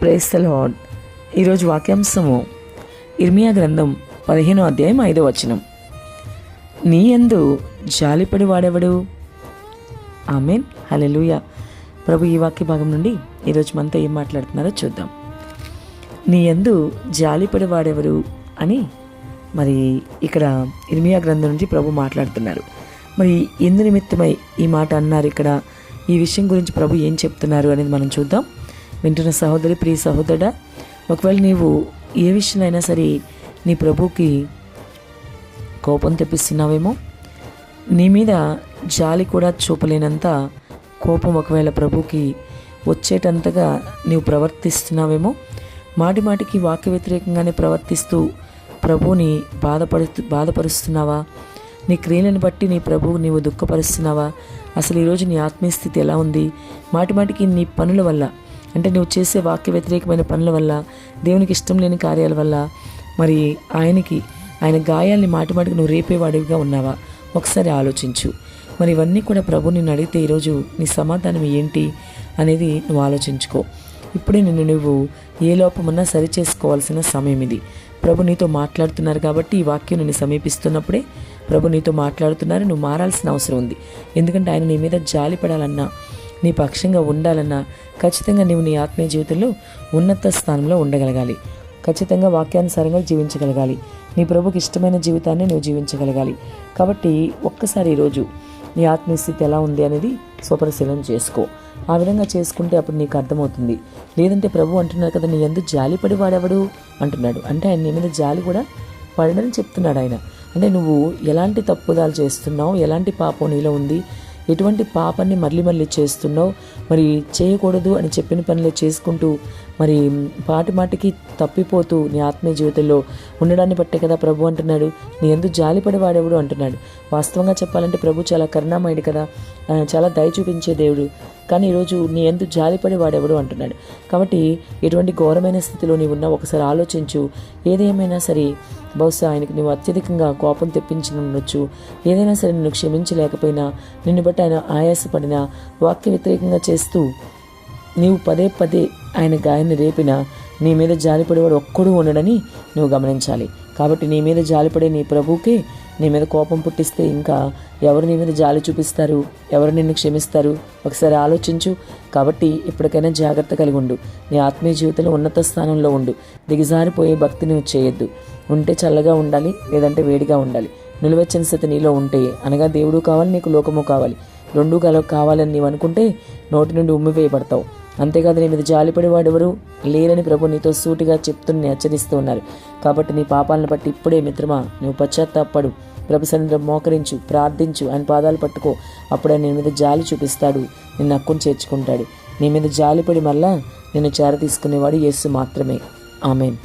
Praise lord ఈరోజు వాక్యాంశము ఇర్మియా గ్రంథం పదిహేనో అధ్యాయం ఐదో వచనం. నీ యందు జాలిపడి వాడెవడు? ఆమెన్. హలెలుయ ప్రభు ఈ వాక్య భాగం నుండి ఈరోజు మనతో ఏం మాట్లాడుతున్నారో చూద్దాం. నీ యందు జాలిపడి వాడెవరు అని మరి ఇక్కడ ఇర్మియా గ్రంథం నుంచి ప్రభు మాట్లాడుతున్నారు. మరి ఎందు నిమిత్తమై ఈ మాట అన్నారు ఇక్కడ? ఈ విషయం గురించి ప్రభు ఏం చెప్తున్నారు అనేది మనం చూద్దాం. వింటున్న సహోదరి ప్రియ సహోదరుడా ఒకవేళ నీవు ఏ విషయంలో సరే నీ ప్రభుకి కోపం తెప్పిస్తున్నావేమో నీ మీద జాలి కూడా చూపలేనంత కోపం ఒకవేళ ప్రభుకి వచ్చేటంతగా నీవు ప్రవర్తిస్తున్నావేమో మాటి మాటికి వాక్య వ్యతిరేకంగానే ప్రవర్తిస్తూ ప్రభుని బాధపడు బాధపరుస్తున్నావా? నీ క్రియలను బట్టి నీ ప్రభువు నీవు దుఃఖపరుస్తున్నావా? అసలు ఈరోజు నీ ఆత్మీయస్థితి ఎలా ఉంది? మాటి మాటికి నీ పనుల వల్ల అంటే నువ్వు చేసే వాక్య వ్యతిరేకమైన పనుల వల్ల దేవునికి ఇష్టం లేని కార్యాల వల్ల మరి ఆయనకి ఆయన గాయాల్ని మాటిమాటికి నువ్వు రేపేవాడివిగా ఉన్నావా? ఒకసారి ఆలోచించు. మరి ఇవన్నీ కూడా ప్రభు నిన్ను అడిగితే ఈరోజు నీ సమాధానం ఏంటి అనేది నువ్వు ఆలోచించుకో. ఇప్పుడే నిన్ను నువ్వు ఏ లోపమన్నా సరి చేసుకోవాల్సిన సమయం ఇది. ప్రభు నీతో మాట్లాడుతున్నారు కాబట్టి ఈ వాక్యం నిన్ను సమీపిస్తున్నప్పుడే ప్రభు నీతో మాట్లాడుతున్నారు నువ్వు మారాల్సిన అవసరం ఉంది. ఎందుకంటే ఆయన నీ మీద జాలి పడాలన్నా నీ పక్షంగా ఉండాలన్నా ఖచ్చితంగా నీవు నీ ఆత్మీయ జీవితంలో ఉన్నత స్థానంలో ఉండగలగాలి. ఖచ్చితంగా వాక్యానుసారంగా జీవించగలగాలి. నీ ప్రభుకి ఇష్టమైన జీవితాన్ని నువ్వు జీవించగలగాలి. కాబట్టి ఒక్కసారి ఈరోజు నీ ఆత్మీయ స్థితి ఎలా ఉంది అనేది స్వపరిశీలన చేసుకో. ఆ విధంగా చేసుకుంటే అప్పుడు నీకు అర్థమవుతుంది. లేదంటే ప్రభు అంటున్నారు కదా నీ ఎందుకు జాలిపడి వాడెవడు? అంటున్నాడు. అంటే ఆయన నీ మీద జాలి కూడా పడడని చెప్తున్నాడు ఆయన. అంటే నువ్వు ఎలాంటి తప్పుదాలు చేస్తున్నావు? ఎలాంటి పాపం నీలో ఉంది? ఎటువంటి పాపాన్ని మళ్ళీ మళ్ళీ చేస్తున్నావు? మరి చేయకూడదు అని చెప్పిన పనులే చేసుకుంటూ మరి పాటి మాటికి తప్పిపోతూ నీ ఆత్మీయ జీవితంలో ఉండడాన్ని బట్టే కదా ప్రభు అంటున్నాడు. నీ ఎందుకు జాలిపడి వాడేవాడు అంటున్నాడు. వాస్తవంగా చెప్పాలంటే ప్రభు చాలా కరుణామయుడు కదా. చాలా దయ చూపించే దేవుడు. కానీ ఈరోజు నీ ఎందు జాలిపడేవాడెవడు అంటున్నాడు. కాబట్టి ఎటువంటి ఘోరమైన స్థితిలో నీవు ఉన్నా ఒకసారి ఆలోచించు. ఏదేమైనా సరే బహుశా ఆయనకి నువ్వు అత్యధికంగా కోపం తెప్పించిన ఉండొచ్చు ఏదైనా సరే నిన్ను క్షమించలేకపోయినా నిన్ను బట్టి ఆయన ఆయాసపడినా వాక్య వ్యతిరేకంగా చేస్తూ నీవు పదే పదే ఆయన గాయాన్ని రేపినా నీ మీద జాలిపడేవాడు ఒక్కడు ఉండడని నువ్వు గమనించాలి. కాబట్టి నీ మీద జాలిపడే నీ ప్రభువుకి నీ మీద కోపం పుట్టిస్తే ఇంకా ఎవరు నీ మీద జాలి చూపిస్తారు? ఎవరు నిన్ను క్షమిస్తారు? ఒకసారి ఆలోచించు. కాబట్టి ఇప్పటికైనా జాగ్రత్త కలిగి ఉండు. నీ ఆత్మీయ జీవితంలో ఉన్నత స్థానంలో ఉండు. దిగజారిపోయే భక్తి నువ్వు చేయొద్దు. ఉంటే చల్లగా ఉండాలి లేదంటే వేడిగా ఉండాలి. నిలువెచ్చని స్థితి నీలో ఉంటే అనగా దేవుడు కావాలి నీకు లోకము కావాలి. రెండు కల కావాలని నీవు అనుకుంటే నోటి నుండి ఉమ్మివేయబడతావు అంతేకాదు నీ మీద జాలిపడేవాడు ఎవరు లేరని ప్రభు నీతో సూటిగా చెప్తున్న హెచ్చరిస్తూ ఉన్నారు. కాబట్టి నీ పాపాలను బట్టి ఇప్పుడే మిత్రమా నువ్వు పశ్చాత్తాపడు. ప్రభు సన్నిధిలో మోకరించు ప్రార్థించు ఆయన పాదాలు పట్టుకో. అప్పుడే నీ మీద జాలి చూపిస్తాడు నిన్ను హక్కును చేర్చుకుంటాడు. నీ మీద జాలిపడి మళ్ళా నిన్ను చేర తీసుకునేవాడు యేసు మాత్రమే. ఆమెన్.